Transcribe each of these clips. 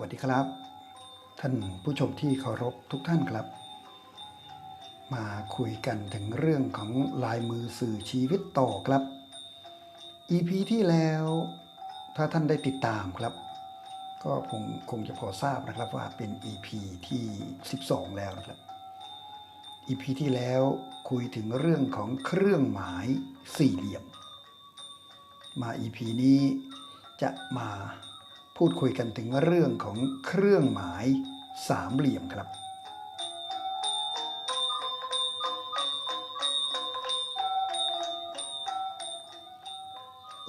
วัสดีครับ ท่านผู้ชมที่เคารพทุกท่านครับ มาคุยกันถึงเรื่องของลายมือสื่อชีวิตต่อครับ EP ที่แล้วถ้าท่านได้ติดตามครับ ก็คงคงจะพอทราบนะครับว่าเป็น EP ที่ 12 แล้วนะครับ EP ที่แล้วคุยถึงเรื่องของเครื่องหมายสี่เหลี่ยม มา EP นี้จะมา พูดคุยกันถึงเรื่องของเครื่องหมายสามเหลี่ยมครับ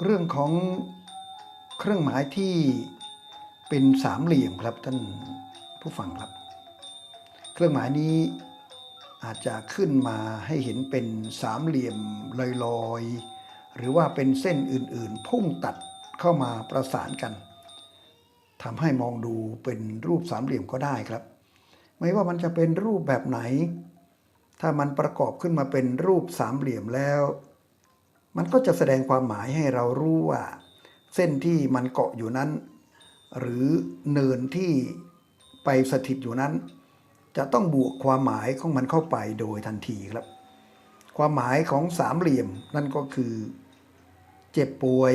เรื่องของเครื่องหมายที่เป็นสามเหลี่ยมครับท่านผู้ฟังครับ เครื่องหมายนี้อาจจะขึ้นมาให้เห็นเป็นสามเหลี่ยมลอยๆ หรือว่าเป็นเส้นอื่นๆ พุ่งตัดเข้ามาประสานกัน ทำให้มองดูเป็นรูปสามเหลี่ยมก็ได้ครับ ไม่ว่ามันจะเป็นรูปแบบไหน ถ้ามันประกอบขึ้นมาเป็นรูปสามเหลี่ยมแล้ว มันก็จะแสดงความหมายให้เรารู้ว่า เส้นที่มันเกาะอยู่นั้น หรือเนินที่ไปสถิตอยู่นั้น จะต้องบวกความหมายของมันเข้าไปโดยทันทีครับ ความหมายของสามเหลี่ยมนั่นก็คือ เจ็บป่วย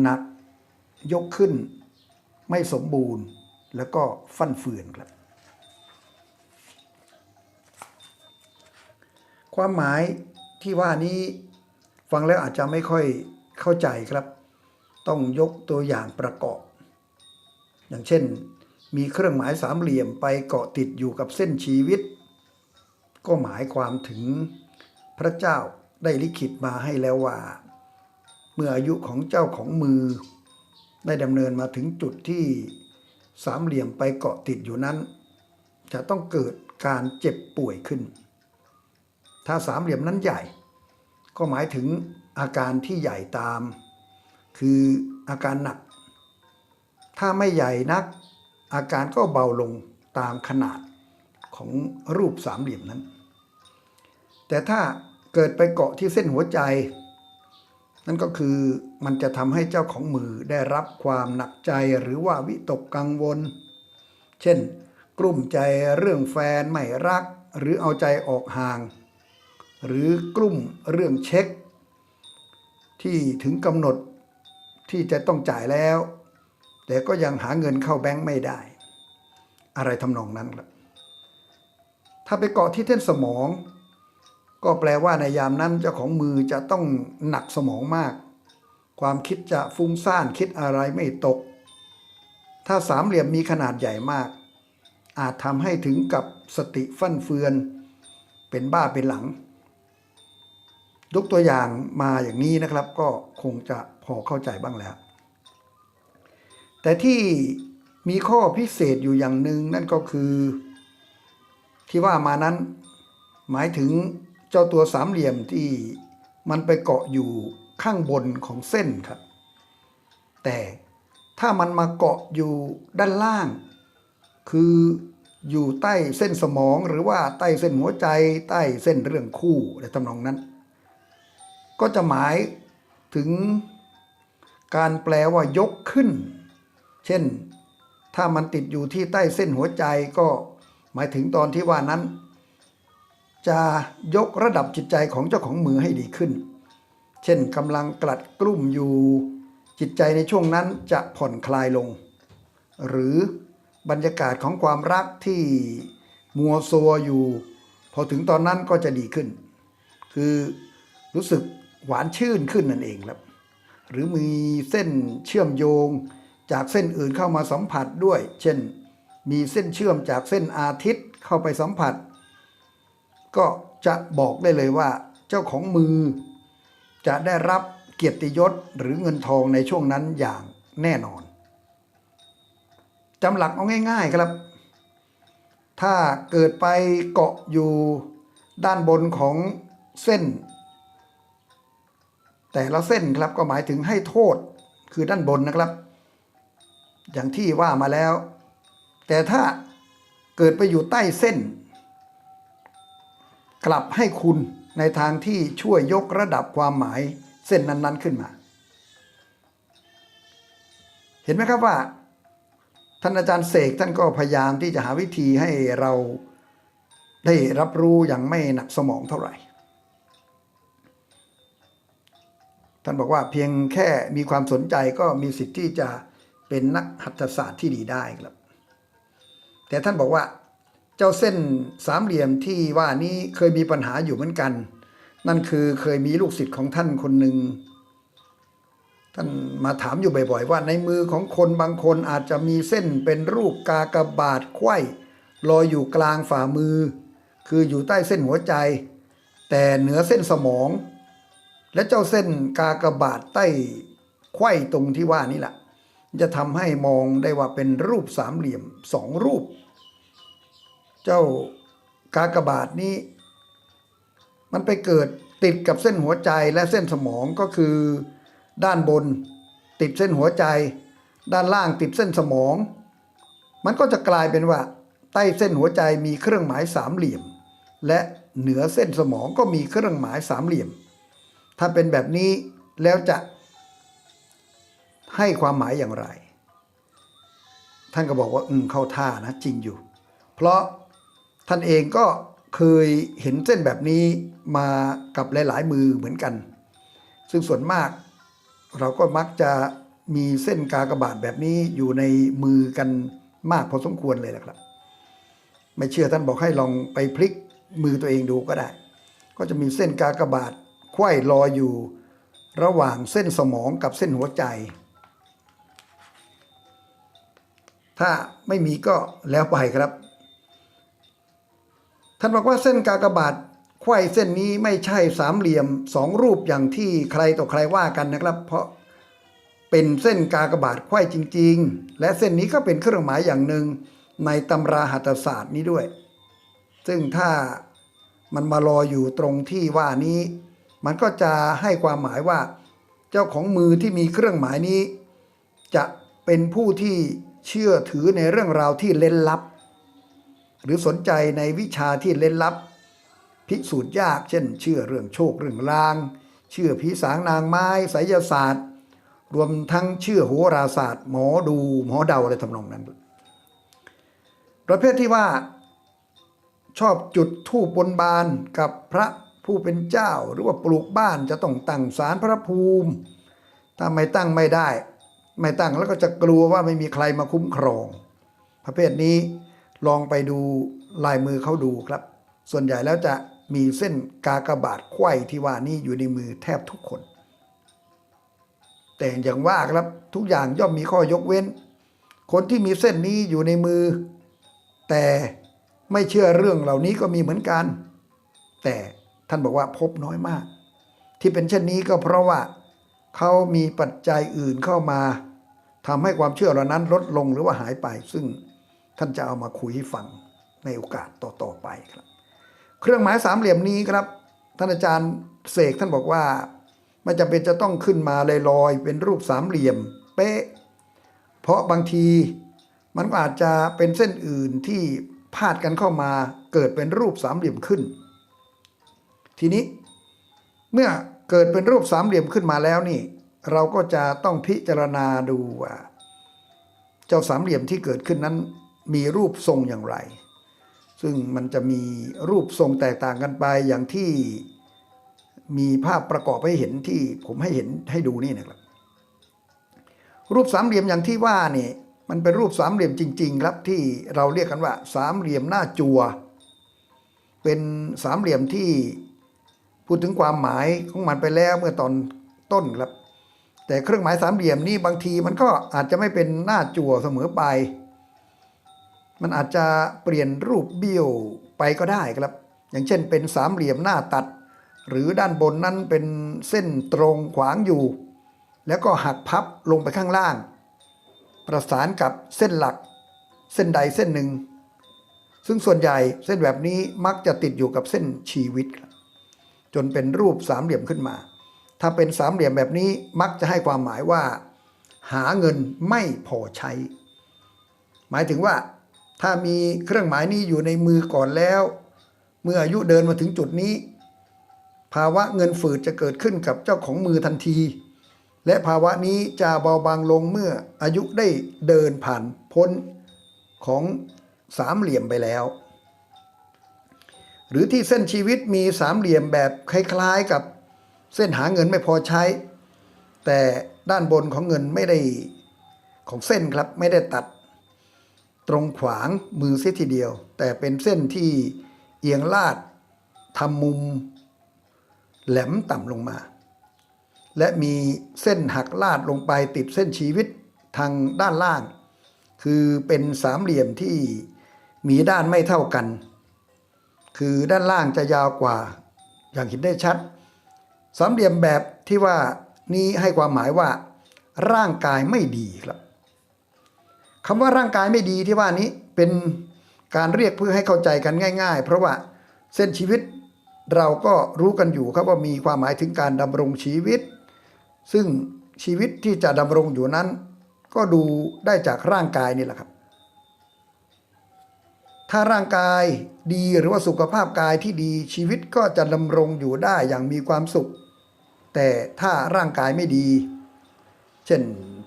หนัก ยกขึ้น ไม่สมบูรณ์แล้วก็ฟั่นเฟือนครับ ความหมายที่ว่านี้ฟังแล้วอาจจะไม่ค่อยเข้าใจครับ ต้องยกตัวอย่างประกอบ อย่างเช่น มีเครื่องหมายสามเหลี่ยมไปเกาะติดอยู่กับเส้นชีวิต ก็หมายความถึงพระเจ้าได้ลิขิตมาให้แล้วว่า เมื่ออายุของเจ้าของมือ ได้ดำเนินมาถึงจุดที่สามเหลี่ยมไปเกาะติดอยู่นั้น จะต้องเกิดการเจ็บป่วยขึ้น ถ้าสามเหลี่ยมนั้นใหญ่ ก็หมายถึงอาการที่ใหญ่ตาม คืออาการหนัก ถ้าไม่ใหญ่นัก อาการก็เบาลงตามขนาดของรูปสามเหลี่ยมนั้น แต่ถ้าเกิดไปเกาะที่เส้นหัวใจ นั่นก็คือมันจะทำให้เจ้าของมือได้รับความหนักใจหรือว่าวิตกกังวล เช่น กลุ้มใจเรื่องแฟนไม่รัก หรือเอาใจออกห่าง หรือกลุ้มเรื่องเช็ค ที่ถึงกำหนดที่จะต้องจ่ายแล้ว แต่ก็ยังหาเงินเข้าแบงค์ไม่ได้ อะไรทำนองนั้นครับถ้าไปเกาะที่เส้นสมอง ก็แปลว่าในยามนั้นเจ้าของมือจะต้องหนักสมองมาก ความคิดจะฟุ้งซ่านคิดอะไรไม่ตก ถ้าสามเหลี่ยมมีขนาดใหญ่มาก อาจทำให้ถึงกับสติฟั่นเฟือน เป็นบ้าเป็นหลัง ยกตัวอย่างมาอย่างนี้นะครับก็คงจะพอเข้าใจบ้างแล้ว แต่ที่มีข้อพิเศษอยู่อย่างหนึ่งนั่นก็คือ ที่ว่ามานั้นหมายถึง เจ้าตัวสามเหลี่ยมที่มันไปเกาะอยู่ข้างบนของเส้นครับ แต่ถ้ามันมาเกาะอยู่ด้านล่าง คืออยู่ใต้เส้นสมองหรือว่าใต้เส้นหัวใจ ใต้เส้นเรื่องคู่ในทำนองนั้น ก็จะหมายถึงการแปลว่ายกขึ้น เช่น ถ้ามันติดอยู่ที่ใต้เส้นหัวใจก็หมายถึงตอนที่ว่านั้น จะยกระดับจิตใจของเจ้าของมือให้ดีขึ้น เช่นกำลังกลัดกลุ่มอยู่ จิตใจในช่วงนั้นจะผ่อนคลายลง หรือบรรยากาศของความรักที่มัวซัวอยู่ พอถึงตอนนั้นก็จะดีขึ้น คือรู้สึกหวานชื่นขึ้นนั่นเองครับ หรือมีเส้นเชื่อมโยงจากเส้นอื่นเข้ามาสัมผัสด้วย เช่น มีเส้นเชื่อมจากเส้นอาทิตย์เข้าไปสัมผัส ก็จะบอกได้เลยว่า เจ้าของมือ จะได้รับเกียรติยศหรือเงินทองในช่วงนั้นอย่างแน่นอนจำหลักเอาง่าย ๆครับ ถ้าเกิดไปเกาะอยู่ด้านบนของเส้น แต่ละเส้นครับก็หมายถึงให้โทษคือด้านบนนะครับ อย่างที่ว่ามาแล้ว แต่ถ้าเกิดไปอยู่ใต้เส้น กลับให้คุณในทางที่ช่วยยกระดับความหมายเส้นนั้น ๆขึ้นมา เห็นไหมครับว่าท่านอาจารย์เสกท่านก็พยายามที่จะหาวิธีให้เราได้รับรู้อย่างไม่หนักสมองเท่าไหร่ ท่านบอกว่าเพียงแค่มีความสนใจก็มีสิทธิ์ที่จะเป็นนักหัตถศาสตร์ที่ดีได้ครับ แต่ท่านบอกว่า เจ้าเส้นสามเหลี่ยมที่ว่านี้เคยมีปัญหาอยู่เหมือนกัน นั่นคือเคยมีลูกศิษย์ของท่านคนหนึ่งท่านมาถามอยู่บ่อยๆ ว่าในมือของคนบางคนอาจจะมีเส้นเป็นรูปกากบาทไข้ลอยอยู่กลางฝ่ามือ คืออยู่ใต้เส้นหัวใจ แต่เหนือเส้นสมอง และเจ้าเส้นกากบาทใต้ไข้ตรงที่ว่านี่แหละจะทำให้มองได้ว่าเป็นรูปสามเหลี่ยมสองรูป เจ้ากากบาทนี้ มันไปเกิดติดกับเส้นหัวใจและเส้นสมองก็คือ ด้านบน ติดเส้นหัวใจ ด้านล่างติดเส้นสมอง มันก็จะกลายเป็นว่า ใต้เส้นหัวใจมีเครื่องหมายสามเหลี่ยม และเหนือเส้นสมองก็มีเครื่องหมายสามเหลี่ยม ถ้าเป็นแบบนี้แล้วจะให้ความหมายอย่างไร ท่านก็บอกว่า อืมเข้าท่านะจริงอยู่ เพราะ ท่านเองก็เคยเห็นเส้นแบบนี้มากับหลาย ๆ มือเหมือนกัน ซึ่งส่วนมากเราก็มักจะมีเส้นกากบาทแบบนี้อยู่ในมือกันมากพอสมควรเลยแหละครับ ไม่เชื่อท่านบอกให้ลองไปพลิกมือตัวเองดูก็ได้ ก็จะมีเส้นกากบาทไขว้ลอยอยู่ระหว่างเส้นสมองกับเส้นหัวใจ ถ้าไม่มีก็แล้วไปครับ ท่านบอกว่าเส้นกากบาทไขว้เส้นนี้ไม่ใช่สามเหลี่ยมสองรูปอย่างที่ใครต่อใครว่ากันนะครับ เพราะเป็นเส้นกากบาทไขว้จริง ๆ และเส้นนี้ก็เป็นเครื่องหมายอย่างหนึ่งในตำราหัตถศาสตร์นี้ด้วย ซึ่งถ้ามันมาลออยู่ตรงที่ว่านี้ มันก็จะให้ความหมายว่า เจ้าของมือที่มีเครื่องหมายนี้ จะเป็นผู้ที่เชื่อถือในเรื่องราวที่เล่นลับ หรือสนใจในวิชาที่เล่นลับ พิสูจน์ยาก เช่น เชื่อเรื่องโชคเรื่องลาง เชื่อผีสางนางไม้ไสยศาสตร์ รวมทั้งเชื่อโหราศาสตร์ หมอดูหมอเดาอะไรทำนองนั้น ประเภทที่ว่าชอบจุดธูปบนบานกับพระผู้เป็นเจ้า หรือว่าปลูกบ้านจะต้องตั้งศาลพระภูมิ ถ้าไม่ตั้งไม่ได้ ไม่ตั้งแล้วก็จะกลัวว่าไม่มีใครมาคุ้มครอง ประเภทนี้ ลองไปดูลายมือเขาดูครับ ส่วนใหญ่แล้วจะมีเส้นกากบาทไขว้ที่ว่านี่อยู่ในมือแทบทุกคน แต่อย่างว่าครับทุกอย่างย่อมมีข้อยกเว้น คนที่มีเส้นนี้อยู่ในมือ แต่ไม่เชื่อเรื่องเหล่านี้ก็มีเหมือนกัน แต่ท่านบอกว่าพบน้อยมาก ที่เป็นเช่นนี้ก็เพราะว่าเขามีปัจจัยอื่นเข้ามาทำให้ความเชื่อเหล่านั้นลดลงหรือว่าหายไปซึ่ง ท่านจะเอามาคุยให้ฟังในโอกาสต่อๆไปครับ เครื่องหมายสามเหลี่ยมนี้ครับ ท่านอาจารย์เสกท่านบอกว่าไม่จำเป็นจะต้องขึ้นมาลอยๆเป็นรูปสามเหลี่ยม เป๊ะ เพราะบางทีมันก็อาจจะเป็นเส้นอื่นที่พาดกันเข้ามาเกิดเป็นรูปสามเหลี่ยมขึ้น ทีนี้เมื่อเกิดเป็นรูปสามเหลี่ยมขึ้นมาแล้วนี่ เราก็จะต้องพิจารณาดูว่า เจ้าสามเหลี่ยมที่เกิดขึ้นนั้น มีรูปทรงอย่างไร ซึ่งมันจะมีรูปทรงแตกต่างกันไปอย่างที่มีภาพประกอบให้เห็นที่ผมให้เห็นให้ดูนี่นะครับ รูปสามเหลี่ยมอย่างที่ว่านี่มันเป็นรูปสามเหลี่ยมจริง ๆ ครับที่เราเรียกกันว่า สามเหลี่ยมหน้าจัว เป็นสามเหลี่ยมที่พูดถึงความหมายของมันไปแล้วเมื่อตอนต้นครับ แต่เครื่องหมายสามเหลี่ยมนี่บางทีมันก็อาจจะไม่เป็นหน้าจั่วเสมอไป มันอาจจะเปลี่ยนรูปเบี้ยวไปก็ได้ครับ อย่างเช่นเป็นสามเหลี่ยมหน้าตัด หรือด้านบนนั้นเป็นเส้นตรงขวางอยู่ แล้วก็หักพับลงไปข้างล่าง ประสานกับเส้นหลัก เส้นใดเส้นหนึ่ง ซึ่งส่วนใหญ่เส้นแบบนี้มักจะติดอยู่กับเส้นชีวิตครับจนเป็นรูปสามเหลี่ยมขึ้นมา ถ้าเป็นสามเหลี่ยมแบบนี้มักจะให้ความหมายว่า หาเงินไม่พอใช้ หมายถึงว่า ถ้ามีเครื่องหมายนี้อยู่ในมือก่อนแล้ว เมื่ออายุเดินมาถึงจุดนี้ ภาวะเงินฝืดจะเกิดขึ้นกับเจ้าของมือทันที และภาวะนี้จะเบาบางลงเมื่ออายุได้เดินผ่านพ้นของสามเหลี่ยมไปแล้ว หรือที่เส้นชีวิตมีสามเหลี่ยมแบบคล้ายๆกับเส้นหาเงินไม่พอใช้ แต่ด้านบนของเงินไม่ได้ของเส้นครับไม่ได้ตัด ตรงขวางมือเสียทีเดียว แต่เป็นเส้นที่เอียงลาดทำมุม แหลมต่ำลงมา และมีเส้นหักลาดลงไปติดเส้นชีวิตทางด้านล่าง คือเป็นสามเหลี่ยมที่มีด้านไม่เท่ากัน คือด้านล่างจะยาวกว่า อย่างเห็นได้ชัด สามเหลี่ยมแบบที่ว่านี้ให้ความหมายว่า ร่างกายไม่ดีครับ คำว่าร่างกายไม่ดีที่ว่านี้เป็นการเรียกเพื่อให้เข้าใจกันง่าย ๆ เพราะว่าเส้นชีวิตเราก็รู้กันอยู่ครับว่ามีความหมายถึงการดำรงชีวิต ซึ่งชีวิตที่จะดำรงอยู่นั้น ก็ดูได้จากร่างกายนี่แหละครับ ถ้าร่างกายดีหรือว่าสุขภาพกายที่ดีชีวิตก็จะดำรงอยู่ได้อย่างมีความสุข แต่ถ้าร่างกายไม่ดี เช่น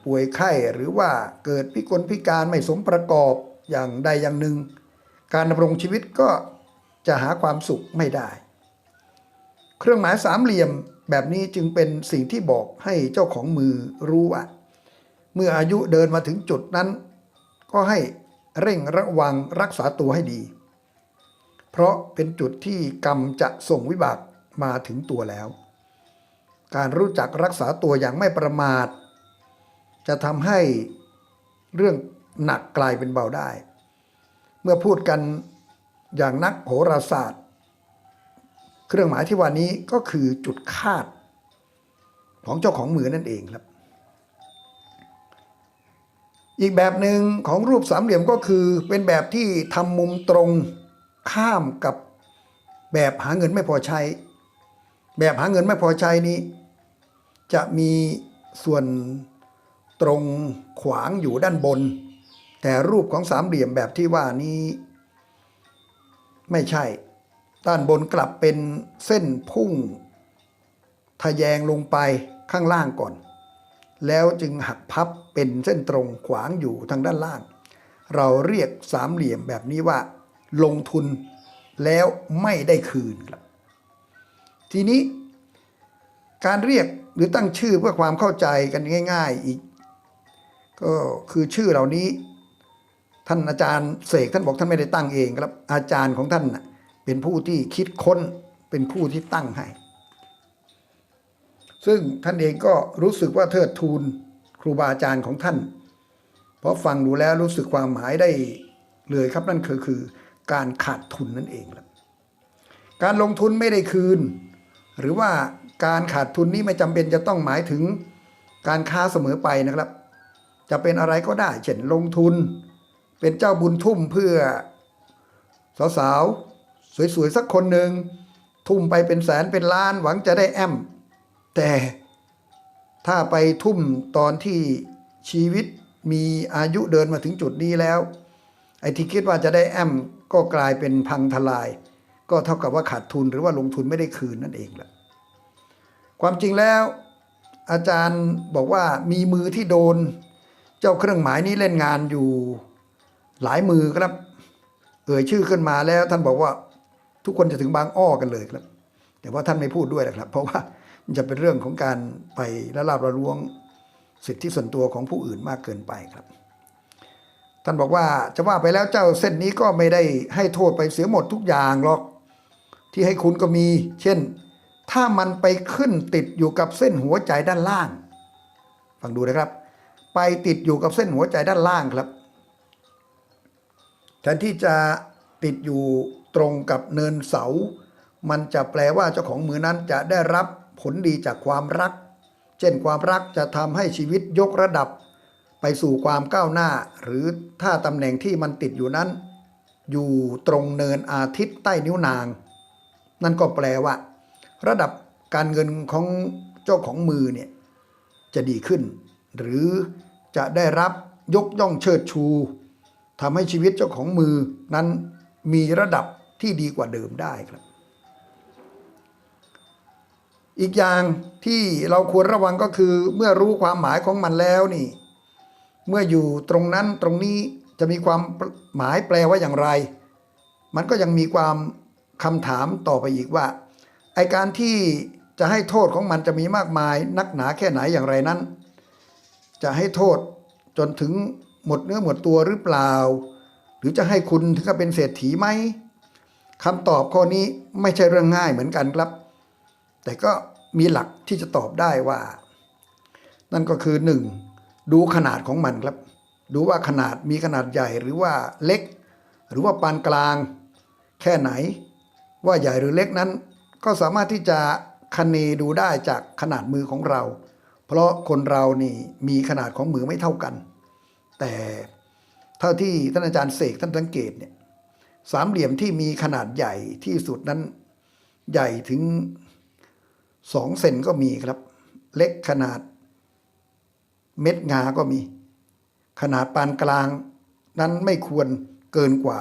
ป่วยไข้หรือว่าเกิดพิกลพิการไม่สมประกอบอย่างใดอย่างหนึ่ง การดำรงชีวิตก็จะหาความสุขไม่ได้ เครื่องหมายสามเหลี่ยมแบบนี้จึงเป็นสิ่งที่บอกให้เจ้าของมือรู้ว่า เมื่ออายุเดินมาถึงจุดนั้น ก็ให้เร่งระวังรักษาตัวให้ดี เพราะเป็นจุดที่กรรมจะส่งวิบากมาถึงตัวแล้ว การรู้จักรักษาตัวอย่างไม่ประมาท จะทำให้เรื่องหนักกลายเป็นเบาได้ เมื่อพูดกันอย่างนักโหราศาสตร์ เครื่องหมายที่ว่านี้ก็คือจุดคาดของเจ้าของมือนั่นเองครับ อีกแบบหนึ่งของรูปสามเหลี่ยมก็คือเป็นแบบที่ทำมุมตรงข้ามกับแบบหาเงินไม่พอใช้ แบบหาเงินไม่พอใช้นี้ จะมีส่วน ตรงขวางอยู่ด้านบน แต่รูปของสามเหลี่ยมแบบที่ว่านี้ ไม่ใช่ ด้านบนกลับเป็นเส้นพุ่ง ทะแยงลงไปข้างล่างก่อน แล้วจึงหักพับเป็นเส้นตรงขวางอยู่ทางด้านล่าง เราเรียกสามเหลี่ยมแบบนี้ว่า ลงทุนแล้วไม่ได้คืนครับ ทีนี้การเรียกหรือตั้งชื่อเพื่อความเข้าใจกันง่าย ๆ อีก ก็คือชื่อเหล่านี้ท่านอาจารย์เสกท่านบอกท่านไม่ได้ตั้งเองครับ อาจารย์ของท่านเป็นผู้ที่คิดค้นเป็นผู้ที่ตั้งให้ ซึ่งท่านเองก็รู้สึกว่าเทิดทูนครูบาอาจารย์ของท่าน เพราะฟังดูแล้วรู้สึกความหมายได้เลยครับนั่นคือคือการขาดทุนนั่นเองครับ การลงทุนไม่ได้คืน หรือว่าการขาดทุนนี้ไม่จำเป็นจะต้องหมายถึงการค้าเสมอไปนะครับ จะเป็นอะไรก็ได้ เช่นลงทุน เป็นเจ้าบุญทุ่มเพื่อ สาวๆ สวยๆ สักคนหนึ่ง ทุ่มไปเป็นแสนเป็นล้านหวังจะได้แอม แต่ถ้าไปทุ่มตอนที่ชีวิตมีอายุเดินมาถึงจุดนี้แล้ว ไอ้ที่คิดว่าจะได้แอมก็กลายเป็นพังทลาย ก็เท่ากับว่าขาดทุนหรือว่าลงทุนไม่ได้คืนนั่นเองแหละความจริงแล้ว อาจารย์บอกว่ามีมือที่โดน เจ้าเครื่องหมายนี้เล่นงานอยู่หลายมือครับ เอ่ยชื่อขึ้นมาแล้วท่านบอกว่าทุกคนจะถึงบางอ้อกันเลยครับ แต่ว่าท่านไม่พูดด้วยนะครับ เพราะว่ามันจะเป็นเรื่องของการไปละลาบละล้วงสิทธิส่วนตัวของผู้อื่นมากเกินไปครับ ท่านบอกว่าจะว่าไปแล้วเจ้าเส้นนี้ก็ไม่ได้ให้โทษไปเสียหมดทุกอย่างหรอก ที่ให้คุณก็มี เช่น ถ้ามันไปขึ้นติดอยู่กับเส้นหัวใจด้านล่าง ฟังดูนะครับ ไปติดอยู่กับเส้นหัวใจด้านล่างครับ แทนที่จะติดอยู่ตรงกับเนินเสา มันจะแปลว่าเจ้าของมือนั้นจะได้รับผลดีจากความรัก เช่นความรักจะทำให้ชีวิตยกระดับ ไปสู่ความก้าวหน้า หรือถ้าตำแหน่งที่มันติดอยู่นั้น อยู่ตรงเนินอาทิตย์ใต้นิ้วนาง นั่นก็แปลว่า ระดับการเงินของเจ้าของมือเนี่ยจะดีขึ้น หรือ จะได้รับยกย่องเชิดชูทำให้ชีวิตเจ้าของมือนั้นมีระดับที่ดีกว่าเดิมได้ครับ อีกอย่างที่เราควรระวังก็คือเมื่อรู้ความหมายของมันแล้วนี่ เมื่ออยู่ตรงนั้นตรงนี้จะมีความหมายแปลว่าอย่างไร มันก็ยังมีความคำถามต่อไปอีกว่าไอการที่จะให้โทษของมันจะมีมากมายนักหนาแค่ไหนอย่างไรนั้น จะให้โทษจนถึงหมดเนื้อหมดตัวหรือเปล่า หรือจะให้คุณถึงกับเป็นเศรษฐีไหมคำตอบข้อนี้ไม่ใช่เรื่องง่ายเหมือนกันครับ แต่ก็มีหลักที่จะตอบได้ว่า นั่นก็คือหนึ่งดูขนาดของมันครับ ดูว่าขนาดมีขนาดใหญ่หรือว่าเล็ก หรือว่าปานกลาง แค่ไหน ว่าใหญ่หรือเล็กนั้น ก็สามารถที่จะคเนดูได้จากขนาดมือของเรา เพราะคนเรานี่มีขนาดของมือไม่เท่ากัน แต่เท่าที่ท่านอาจารย์เสกท่านสังเกตเนี่ยสามเหลี่ยมที่มีขนาดใหญ่ที่สุดนั้นใหญ่ถึงสองเซนก็มีครับ เล็กขนาดเม็ดงาก็มี ขนาดปานกลางนั้นไม่ควรเกินกว่า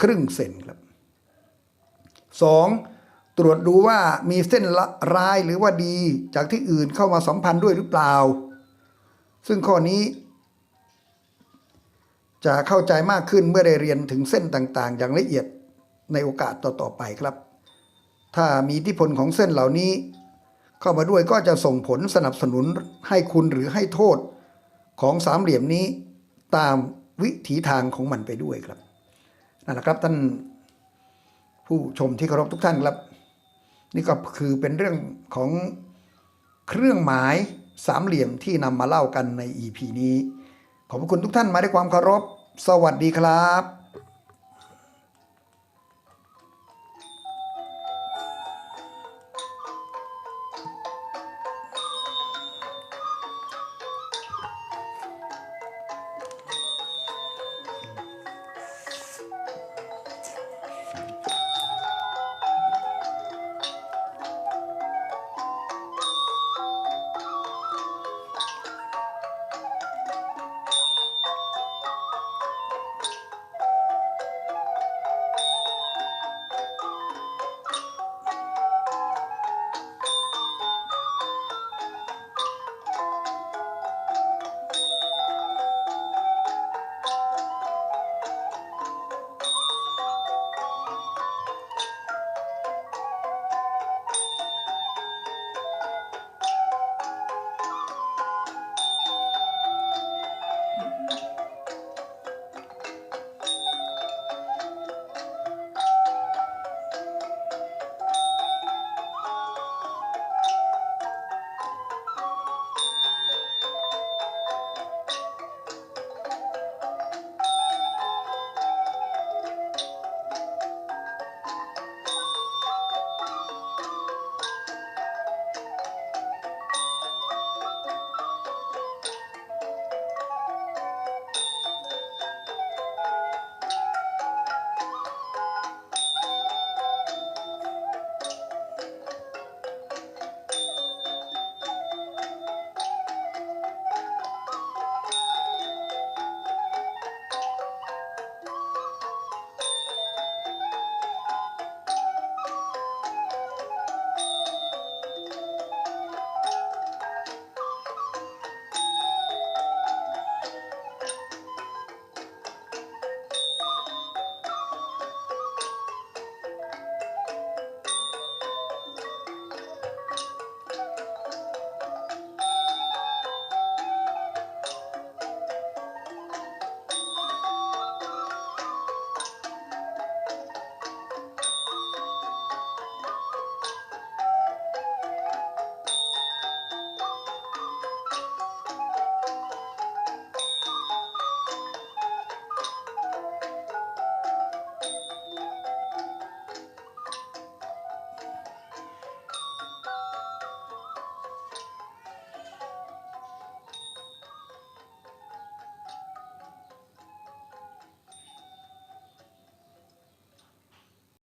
ครึ่งเซนครับสอง ตรวจดูว่ามีเส้นร้ายหรือว่าดีจากที่อื่นเข้ามาสัมพันธ์ด้วยหรือเปล่า ซึ่งข้อนี้ จะเข้าใจมากขึ้นเมื่อได้เรียนถึงเส้นต่างๆ อย่างละเอียดในโอกาสต่อๆไปครับ ถ้ามีอิทธิพลของเส้นเหล่านี้ เข้ามาด้วยก็จะส่งผลสนับสนุนให้คุณหรือให้โทษของสามเหลี่ยมนี้ตามวิถีทางของมันไปด้วยครับนั่นแหละครับท่านผู้ชมที่เคารพทุกท่านครับ นี่ก็คือเป็นเรื่องของเครื่องหมายสามเหลี่ยมที่นำมาเล่ากันใน EP นี้ ขอบคุณทุกท่านมาด้วยความเคารพ สวัสดีครับ